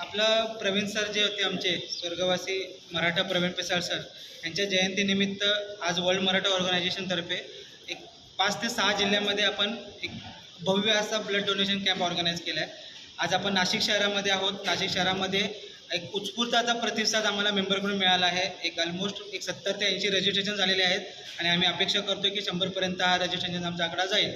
आपलं प्रवीण सर जे होते आमचे स्वर्गवासी मराठा प्रवीण पेसाळ सर यांच्या जयंतीनिमित्त आज वर्ल्ड मराठा ऑर्गनायझेशनतर्फे एक पाच ते सहा जिल्ह्यामध्ये आपण एक भव्य असा ब्लड डोनेशन कॅम्प ऑर्गनाईज केला आहे. आज आपण नाशिक शहरामध्ये आहोत. नाशिक शहरामध्ये एक उत्स्फूर्त आता प्रतिसाद आम्हाला मेंबरकडून मिळाला आहे. एक ऑलमोस्ट एक सत्तर ते ऐंशी रजिस्ट्रेशन झालेले आहेत आणि आम्ही अपेक्षा करतो की शंभरपर्यंत हा रजिस्ट्रेशन आमचा आकडा जाईल.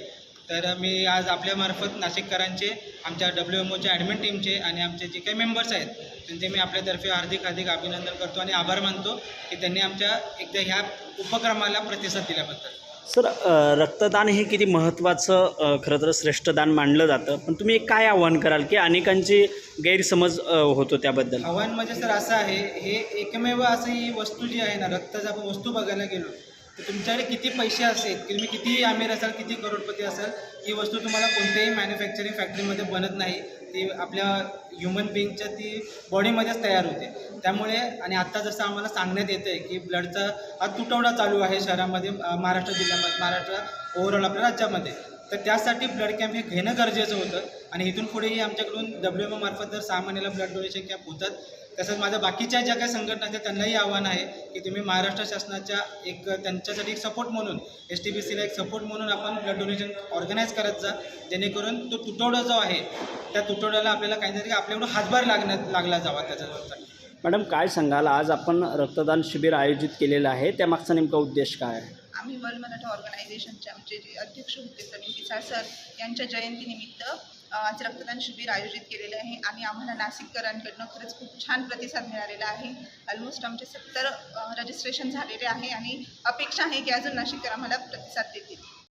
तर मी आज आपल्यामार्फत नाशिककरांचे आमच्या डब्ल्यू एम ओच्या ॲडमिन टीमचे आणि आमचे जे काही मेंबर्स आहेत त्यांचे मी आपल्यातर्फे हार्दिक हार्दिक अभिनंदन करतो आणि आभार मानतो की त्यांनी आमच्या एकदा ह्या उपक्रमाला प्रतिसाद दिल्याबद्दल. सर रक्तदान हे किती महत्त्वाचं खरं तर श्रेष्ठ दान मानलं जातं. पण तुम्ही एक काय आव्हान कराल की अनेकांची गैरसमज होतो त्याबद्दल? आव्हान म्हणजे सर असं आहे हे एकमेव असं ही वस्तू जी आहे ना रक्ताचं आपण वस्तू बघायला गेलो तर तुमच्याकडे किती पैसे असेल की तुम्ही किती आमिर असाल किती करोडपती असाल ही वस्तू तुम्हाला कोणत्याही मॅन्युफॅक्चरिंग फॅक्टरीमध्ये बनत नाही. ती आपल्या ह्युमन बिईंगच्या ती बॉडीमध्येच तयार होते. त्यामुळे आणि आत्ता जसं आम्हाला सांगण्यात येतं आहे की ब्लडचा हा तुटवडा चालू आहे शहरामध्ये महाराष्ट्र जिल्ह्यामध्ये महाराष्ट्र ओव्हरऑल आपल्या राज्यामध्ये. तर त्यासाठी ब्लड कॅम्प हे घेणं गरजेचं होतं. आणि इथून पुढेही आमच्याकडून डब्ल्यू एम मार्फत जर सहा महिन्याला ब्लड डोनेशन कॅम्प होतात तसंच माझ्या बाकीच्या ज्या काही संघटना आहेत त्यांनाही आव्हान आहे की तुम्ही महाराष्ट्र शासनाच्या एक त्यांच्यासाठी एक सपोर्ट म्हणून एस टी बी सीला एक सपोर्ट म्हणून आपण ब्लड डोनेशन ऑर्गनाईज करत जा. जेणेकरून तो तुटवडा जो आहे त्या तुटवड्याला आपल्याला काहीतरी आपल्याकडून हातभार लागण्यात लागला जावा त्याच्यासाठी मॅडम काय सांगाल? आज आपण रक्तदान शिबिर आयोजित केलेलं आहे. त्यामागचा नेमका उद्देश काय आहे? आम्ही वर्ल्ड मराठा ऑर्गनायझेशनचे आमचे जे अध्यक्ष होते पिसाळ सर यांच्या जयंतीनिमित्त आज रक्तदान शिबिर आयोजित केलेले आहे आणि आम्हाला नाशिककरांकडनं खरंच खूप छान प्रतिसाद मिळालेला आहे. ऑलमोस्ट आमचे सत्तर रजिस्ट्रेशन झालेले आहे आणि अपेक्षा आहे की अजून नाशिककर आम्हाला प्रतिसाद देतील.